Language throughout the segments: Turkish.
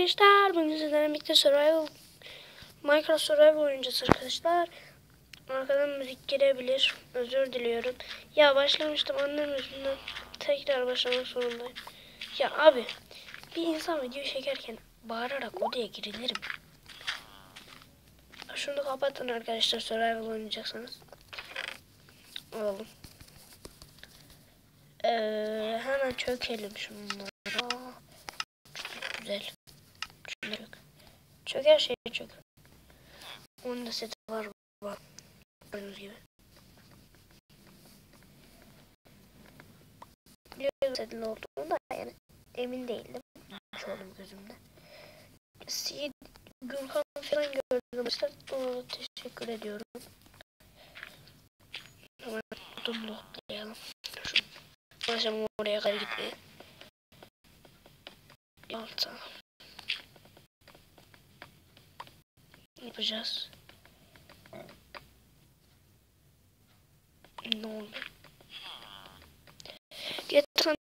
arkadaşlar. Bugün sizlerle birlikte Survival Minecraft Survival oynayacağız arkadaşlar. Arkadan müzik girebilir. Özür diliyorum. Ya başlamıştım annem yüzünden tekrar başlamak zorundayım. Ya abi bir insan video çekerken bağırarak odaya girilir mi? Şunu kapatın arkadaşlar Survival oynayacaksanız. Alalım. Ee, hemen çökelim şunlara. Güzel. Çök. Her şeye çök. Onun da seti var. Bak. Gördüğünüz gibi. Biliyorum setin olduğunu da yani emin değildim. Çoğunum gözümde. Seed Gürkan falan gördüm. Mesela teşekkür ediyorum. Hemen bunu lootlayalım. Şu oraya kadar gitmeye. Alta. Yapacağız. Ne oldu? Getirdim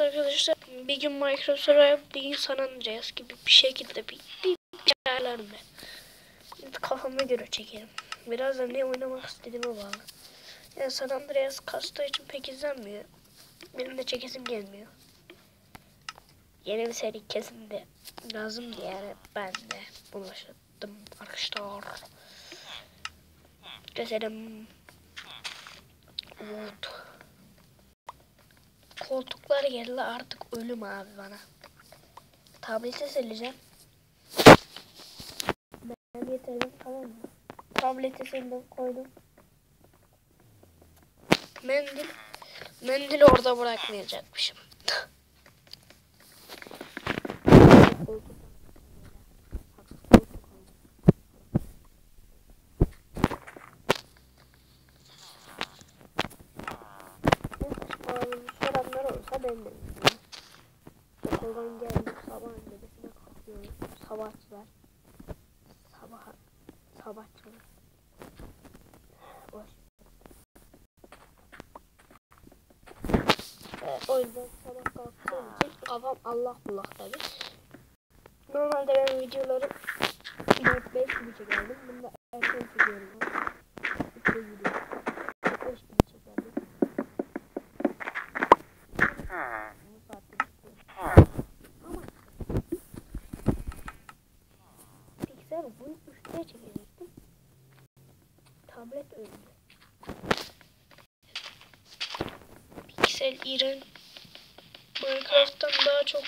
arkadaşlar bir gün Minecraft Survival bir gün San Andreas gibi bir şekilde bir, bir çağırlar mı? Kafama göre çekerim. Biraz da ne oynamak istediğime bağlı. Yani San Andreas kastığı için pek izlenmiyor. Benim de çekesim gelmiyor. Yeni bir seri kesin de lazım diye yani ben de bunu başlattım arkadaşlar. Gösterim. Wood. Koltuklar geldi artık ölüm abi bana. Tableti sileceğim. Ben getirdim tamam mı? Tableti sildim koydum. Mendil Mendili orada bırakmayacakmışım. Okuldan geldik sabah öncesine kalkıyoruz. Sabahçılar. Sabah sabahçılar. Boş. Ee, o yüzden sabah kalktığım için kafam Allah bullak tabi. Normalde ben videoları 4-5 gibi çekerdim. Bunda erken çekiyorum. 3 video. 5 gibi çekerdim. Bu saatte çekiyorum. Ama Pixel 3'te çekecektim. Tablet öldü. Pixel iğren Minecraft'tan daha çok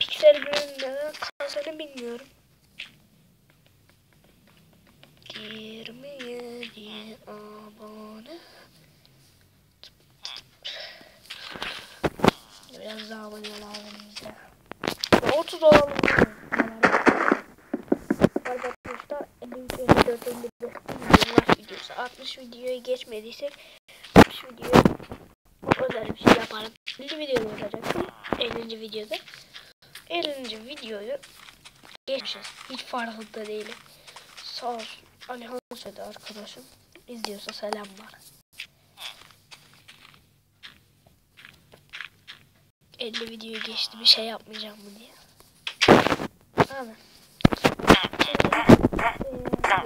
piksel bölümlerden kasını bilmiyorum. 27 abone. Biraz daha abone olalım bize. 30 olalım. 60 videoyu geçmediysek 60 videoyu özel bir şey yaparım. 50 video olacaktım. 50. videoda. 50. videoyu geçeceğiz. Hiç farkında değilim. Sağ olsun. Alihan söyledi arkadaşım. İzliyorsa selam var. 50 videoyu geçti bir şey yapmayacağım mı diye. Abi.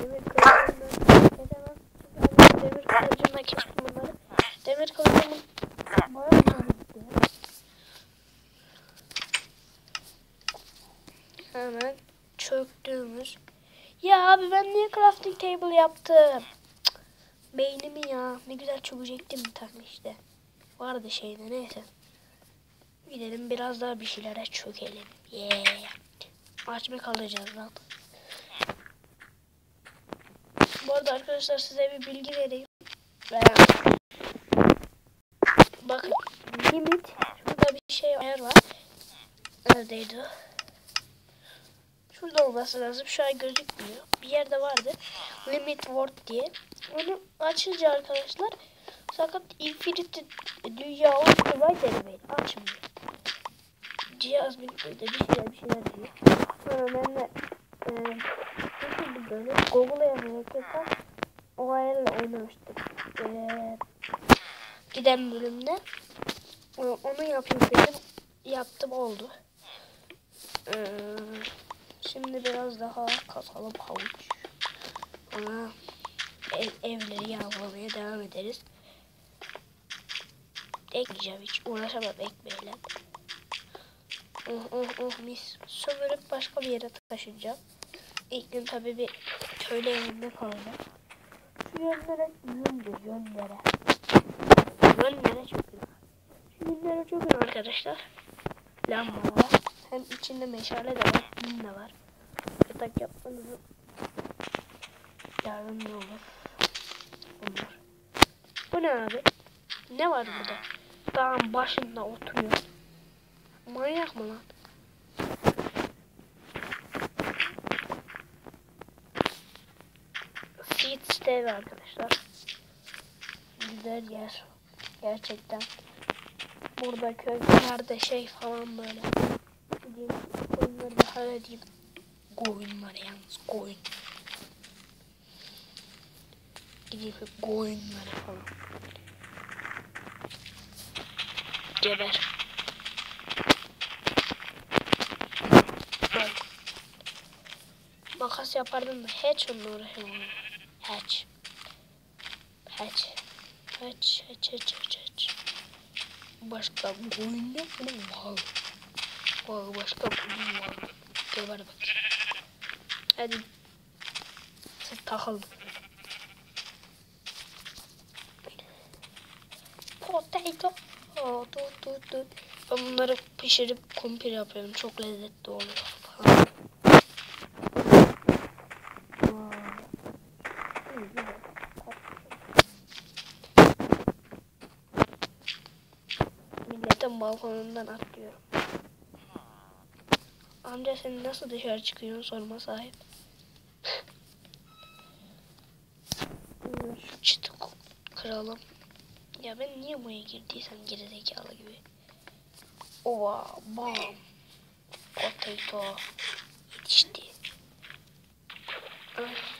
Demir kılıcımla kestim bunları. Demir kılıcımın bayağı gitti. Hemen çöktüğümüz. Ya abi ben niye crafting table yaptım? Cık, Beynimi ya. Ne güzel çökecektim bir tane işte. Vardı şeyde neyse. Gidelim biraz daha bir şeylere çökelim. Yeah. Aç mı kalacağız lan? Bu arada arkadaşlar size bir bilgi vereyim. Ee, bakın limit şurada bir şey ayar var. Neredeydi o? Şurada olması lazım. Şu an gözükmüyor. Bir yerde vardı. Limit word diye. Onu açınca arkadaşlar sakın infinity dünya o divide denemeyin. Açmıyor. Cihaz bir bir şeyler bir şeyler diyor. Sonra ben de e, böyle. Google'a yazarak yapar. O ayarla oynamıştım. E, giden bölümde. E, onu yapayım dedim. Yaptım oldu. Eee Şimdi biraz daha kasalım havuç. Ev, evleri yağmalamaya devam ederiz. Ekmeyeceğim hiç. Uğraşamam ekmeğiyle. Oh oh oh mis. Sömürüp başka bir yere taşınacağım. İlk gün tabii bir köylü evinde kalacağım. Yönlere yöndür yönlere. Yönlere çökün. Şu yönlere çökün arkadaşlar. Lamba var. Hem içinde meşale de var. Mum da var. Yatak yapmanızı yardımcı olur. Bunlar. Bu ne abi? Ne var burada? Dağın başında oturuyor. Manyak mı lan? Seed Stave arkadaşlar. Güzel yer. Gerçekten. Burada köylerde şey falan böyle. Gideyim koyunları bir halledeyim. Koyun var yalnız koyun. Gideyim koyunları falan. Geber. Bak. Makas yapardım da hiç onunla uğraşamam. Hiç. Hiç, hiç, hiç, hiç, hiç. Başka koyun yok mu? Var. Var, başka koyun var. Geber bak. Hadi. Sen takıl. Potato. Oh, tut tut tut. Ben bunları pişirip kumpir yapıyorum. Çok lezzetli oluyor falan. Gerçekten balkonundan atlıyorum. Amca sen nasıl dışarı çıkıyorsun sorma sahip. Şu çıtı kıralım. Ya ben niye buraya girdiysem gerizekalı gibi. Ova bam. Potato. Yetişti. Ah.